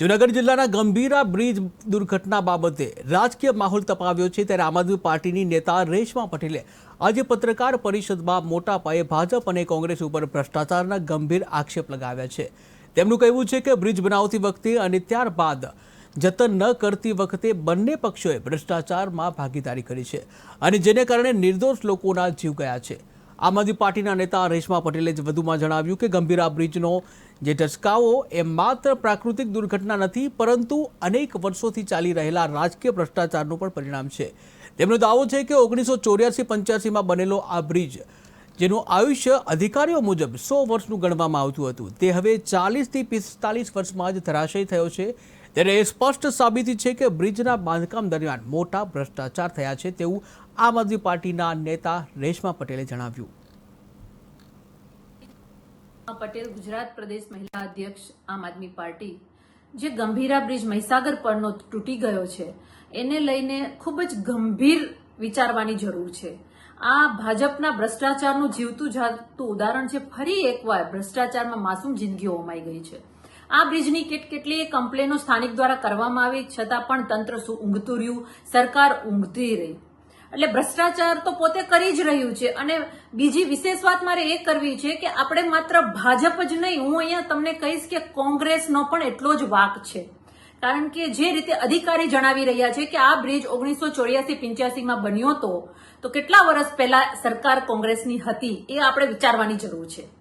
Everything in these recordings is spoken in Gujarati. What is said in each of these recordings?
જૂનાગઢ જિલ્લાના ગંભીરા બ્રિજ દુર્ઘટના બાબતે રાજકીય માહોલ તપાવ્યો છે ત્યારે આમ આદમી પાર્ટીની નેતા રેશમા પટેલે આજે પત્રકાર પરિષદમાં મોટા પાયે ભાજપ અને કોંગ્રેસ ઉપર ભ્રષ્ટાચારના ગંભીર આક્ષેપ લગાવ્યા છે. તેમનું કહેવું છે કે બ્રિજ બનાવતી વખતે અને ત્યારબાદ જતન ન કરતી વખતે બંને પક્ષોએ ભ્રષ્ટાચારમાં ભાગીદારી કરી છે અને જેને કારણે નિર્દોષ લોકોના જીવ ગયા છે. આમ આદમી પાર્ટીના નેતા રેશમા પટેલે જ વધુમાં જણાવ્યું કે ગંભીરા બ્રિજનો જે ટચકાવો એ માત્ર પ્રાકૃતિક દુર્ઘટના નથી, પરંતુ અનેક વર્ષોથી ચાલી રહેલા રાજકીય ભ્રષ્ટાચારનું પણ પરિણામ છે. તેમનો દાવો છે કે ઓગણીસો ચોર્યાસી પંચ્યાસીમાં બનેલો આ બ્રિજ, જેનું આયુષ્ય અધિકારીઓ મુજબ સો વર્ષનું ગણવામાં આવતું હતું, તે હવે ચાલીસથી પિસ્તાલીસ વર્ષમાં જ ધરાશય થયો છે. ત્યારે એ સ્પષ્ટ સાબિતી છે કે બ્રિજના બાંધકામ દરમિયાન મોટા ભ્રષ્ટાચાર થયા છે તેવું આમ આદમી પાર્ટીના નેતા રેશમા પટેલે જણાવ્યું. પટેલ ગુજરાત પ્રદેશ મહિલા અધ્યક્ષ આમ આદમી પાર્ટી. જે ગંભીરા બ્રિજ મહીસાગર પરનો તૂટી ગયો છે, એને લઈને ખૂબ જ ગંભીર વિચારવાની જરૂર છે. આ ભાજપના ભ્રષ્ટાચારનું જીવતું જાગતું ઉદાહરણ છે. ફરી એકવાર ભ્રષ્ટાચારમાં માસૂમ જિંદગીઓ ઓમાઈ ગઈ છે. આ બ્રિજની કેટકેટલી કમ્પ્લેનો સ્થાનિક દ્વારા કરવામાં આવી, છતાં પણ તંત્ર શું ઊંઘતું રહ્યું? સરકાર ઊંઘતી રહી. એટલે ભ્રષ્ટાચાર તો પોતે કરી જ રહ્યું છે. અને બીજી વિશેષ વાત મારે એ કરવી છે કે આપણે માત્ર ભાજપ જ નહીં, હું અહીંયા તમને કહીશ કે કોંગ્રેસનો પણ એટલો જ વાક છે. કારણ કે જે રીતે અધિકારી જણાવી રહ્યા છે કે આ બ્રિજ ઓગણીસો ચોર્યાસી પિંચ્યાસીમાં બન્યો હતો, તો કેટલા વર્ષ પહેલા સરકાર કોંગ્રેસની હતી એ આપણે વિચારવાની જરૂર છે.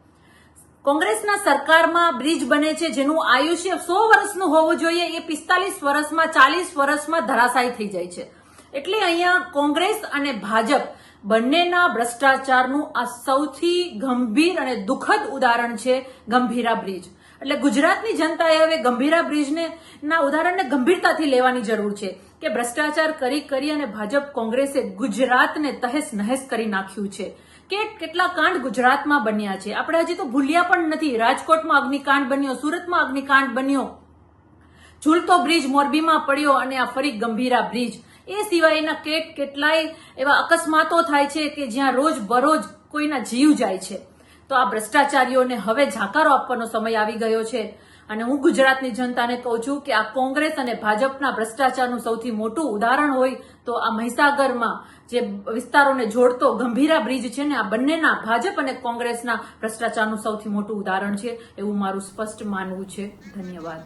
કોંગ્રેસના સરકારમાં બ્રિજ બને છે, જેનું આયુષ્ય સો વર્ષનું હોવું જોઈએ, એ પિસ્તાલીસ વર્ષમાં, ચાલીસ વર્ષમાં ધરાશાયી થઈ જાય છે. એટલે અહીંયા કોંગ્રેસ અને ભાજપ બંનેના ભ્રષ્ટાચારનું આ સૌથી ગંભીર અને દુઃખદ ઉદાહરણ છે ગંભીરા બ્રિજ. એટલે ગુજરાતની જનતાએ હવે ગંભીરા બ્રિજને, ના, ઉદાહરણને ગંભીરતાથી લેવાની જરૂર છે કે ભ્રષ્ટાચાર કરી કરી અને ભાજપ કોંગ્રેસે ગુજરાતને તહેસ નહેસ કરી નાખ્યું છે. કે કેટલા કાંડ ગુજરાતમાં બન્યા છે? આપણે હજી તો ભૂલ્યા પણ નથી. રાજકોટમાં અગ્નિકાંડ બન્યો, સુરતમાં અગ્નિકાંડ બન્યો. ઝૂલતો બ્રિજ મોરબીમાં પડ્યો અને આ ફરી ગંભીરા બ્રિજ. એ સિવાયના કેટ કેટલાય એવા અકસ્માતો થાય છે કે જ્યાં રોજ બરોજ કોઈના જીવ જાય છે. તો આ ભ્રષ્ટાચારીઓને હવે જાકારો આપવાનો સમય આવી ગયો છે. અને હું ગુજરાતની જનતાને કહું છું કે આ કોંગ્રેસ અને ભાજપના ભ્રષ્ટાચારનું સૌથી મોટું ઉદાહરણ હોય તો આ મહીસાગરમાં જે વિસ્તારોને જોડતો ગંભીરા બ્રિજ છે ને, આ બંનેના ભાજપ અને કોંગ્રેસના ભ્રષ્ટાચારનું સૌથી મોટું ઉદાહરણ છે એવું મારું સ્પષ્ટ માનવું છે. ધન્યવાદ.